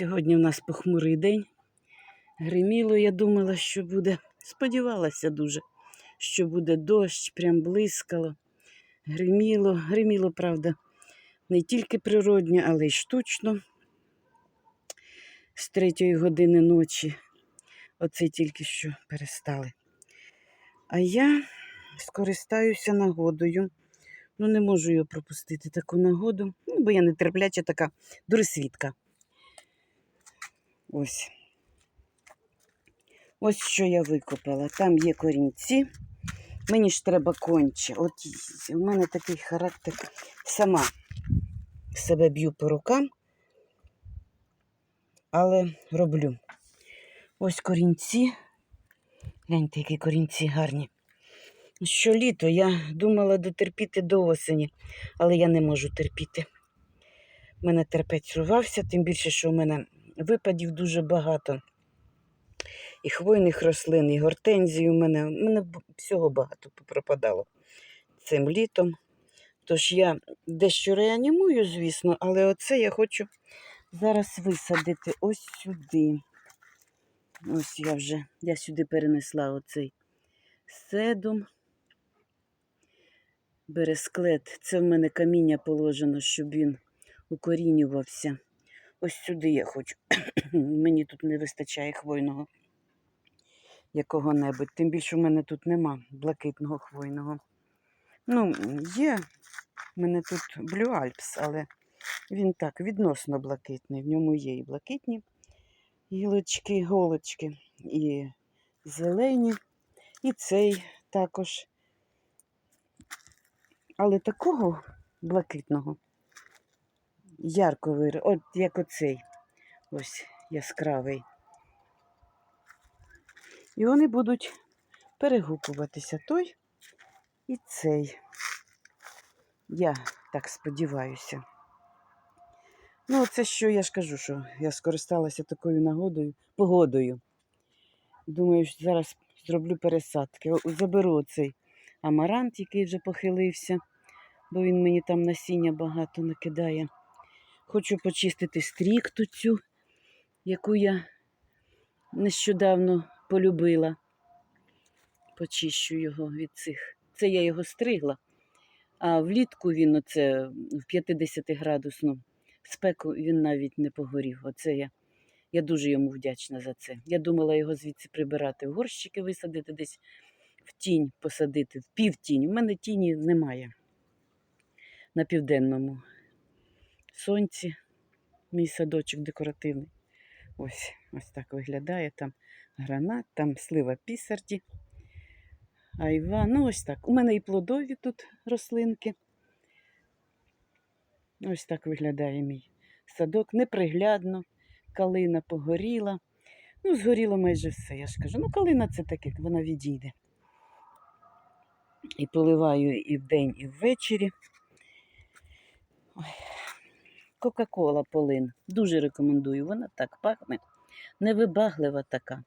Сьогодні у нас похмурий день. Гриміло, я думала, що буде. Сподівалася дуже, що буде дощ, прям блискало. Гриміло, гриміло, правда, не тільки природньо, але й штучно. З третьої години ночі. Оце тільки що перестали. А я скористаюся нагодою. Ну, не можу його пропустити таку нагоду, ну, бо я нетерпляча така дурисвідка. Ось. Ось що я викопала. Там є корінці. Мені ж треба конче. От у мене такий характер. Сама себе б'ю по рукам, але роблю. Ось корінці. Гляньте, які корінці гарні. Щоліто я думала дотерпіти до осені, але я не можу терпіти. У мене терпець рвався, тим більше, що у мене випадів дуже багато. І хвойних рослин, і гортензій у мене. У мене всього багато пропадало цим літом. Тож я дещо реанімую, звісно, але оце я хочу зараз висадити ось сюди. Ось я вже я сюди перенесла оцей седум. Бересклет. Це в мене каміння положено, щоб він укорінювався. Ось сюди я хочу. Мені тут не вистачає хвойного якого-небудь. Тим більше в мене тут нема блакитного хвойного. Ну, є в мене тут Blue Alps, але він так відносно блакитний. В ньому є і блакитні гілочки, голочки, і зелені, і цей також. Але такого блакитного, ярко от як оцей, ось яскравий. І вони будуть перегукуватися той і цей. Я так сподіваюся. Ну, це що я ж кажу, що я скористалася такою нагодою, погодою. Думаю, що зараз зроблю пересадки. Заберу оцей амарант, який вже похилився, бо він мені там насіння багато накидає. Хочу почистити стрікту цю, яку я нещодавно полюбила. Почищу його від цих. Це я його стригла. А влітку він оце в 50 градусну спеку він навіть не погорів. Оце я, я дуже йому вдячна за це. Я думала його звідси прибирати, в горщики висадити, десь в тінь посадити, в півтінь. У мене тіні немає на південному сонці. Мій садочок декоративний. Ось, ось так виглядає там гранат, там слива пісарді. Айва, ну ось так. У мене і плодові тут рослинки. Ось так виглядає мій садок. Неприглядно. Калина погоріла. Ну, згоріло майже все, я ж кажу. Ну, калина це таке, вона відійде. І поливаю і вдень, і ввечері. Ой. Кока-кола полин. Дуже рекомендую. Вона так пахне. Невибаглива така.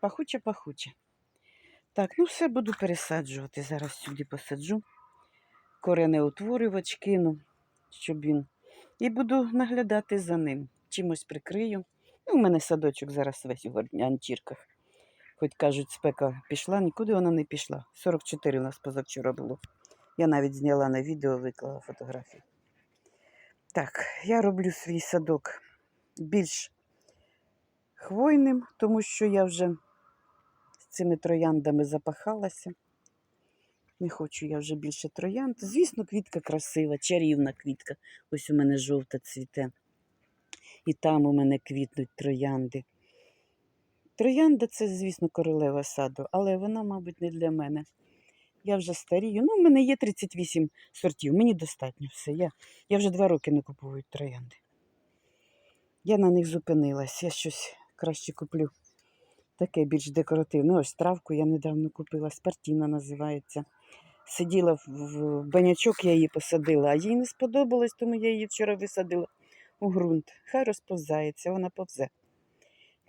Пахуча, пахуча. Так, ну все буду пересаджувати. Зараз сюди посаджу. Коренеутворювач кину, щоб він. І буду наглядати за ним. Чимось прикрию. Ну, у мене садочок зараз весь у ганчірках. Хоч кажуть, спека пішла, нікуди вона не пішла. 44 у нас позавчора було. Я навіть зняла на відео, виклала фотографії. Так, я роблю свій садок більш хвойним, тому що я вже з цими трояндами запахалася. Не хочу я вже більше троянд. Звісно, квітка красива, чарівна квітка. Ось у мене жовта цвіте. І там у мене квітнуть троянди. Троянда це, звісно, королева саду, але вона, мабуть, не для мене. Я вже старію. Ну, в мене є 38 сортів, мені достатньо все. Я, я вже два роки не купую троянди. Я на них зупинилась. Я щось краще куплю. Таке більш декоративне. Ось травку я недавно купила, спартіна називається. Сиділа в, банячок, я її посадила, а їй не сподобалось, тому я її вчора висадила у ґрунт. Хай розповзається, вона повзе.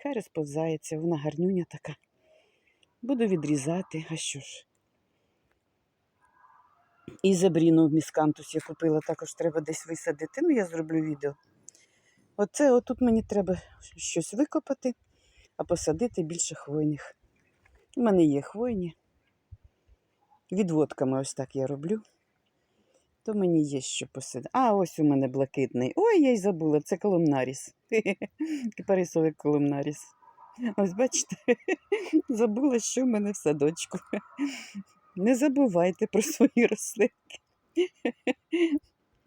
Хай розповзається, вона гарнюня така. Буду відрізати, а що ж. І забріну міскантус я купила, також треба десь висадити. Ну, я зроблю відео. Оце отут мені треба щось викопати, а посадити більше хвойних. У мене є хвойні. Відводками ось так я роблю. То мені є що посадити. А, ось у мене блакитний. Ой, я й забула, це колумнаріс. Кипарисовий колумнаріс. Ось бачите, забула, що в мене в садочку. Не забувайте про свої рослинки.